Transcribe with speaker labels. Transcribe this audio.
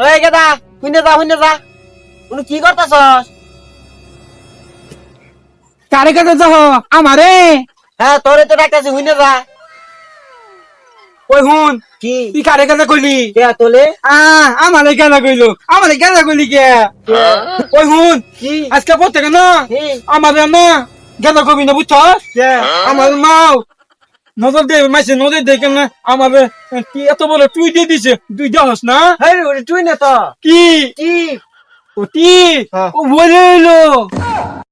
Speaker 1: ওই গেদা হুইনে যা হুইনে যা। উনি কি করতেছস?
Speaker 2: কারে কাছে যাহ? আমারে?
Speaker 1: হ্যাঁ তোরে তো ডাকতেছি হুইনে যা।
Speaker 2: ওই হুন
Speaker 1: কি?
Speaker 2: তুই কারে কাছে কইলি?
Speaker 1: কে তোলে?
Speaker 2: আহ আমারে কেনা কইলো? আমারে কেনা কইলি কে? ওই হুন
Speaker 1: কি?
Speaker 2: আজকে প্রত্যেক না?
Speaker 1: কি?
Speaker 2: আমারে না কেনা কবি না বুঝছস? আমার মাও নজর দে মাইছে নজর দেখে না আমার কি এত বড় তুই দিয়ে দিছে? তুই যাস না?
Speaker 1: তুই না তো
Speaker 2: কি?
Speaker 1: কি
Speaker 2: ও কি
Speaker 1: হ্যাঁ।
Speaker 2: ও বলে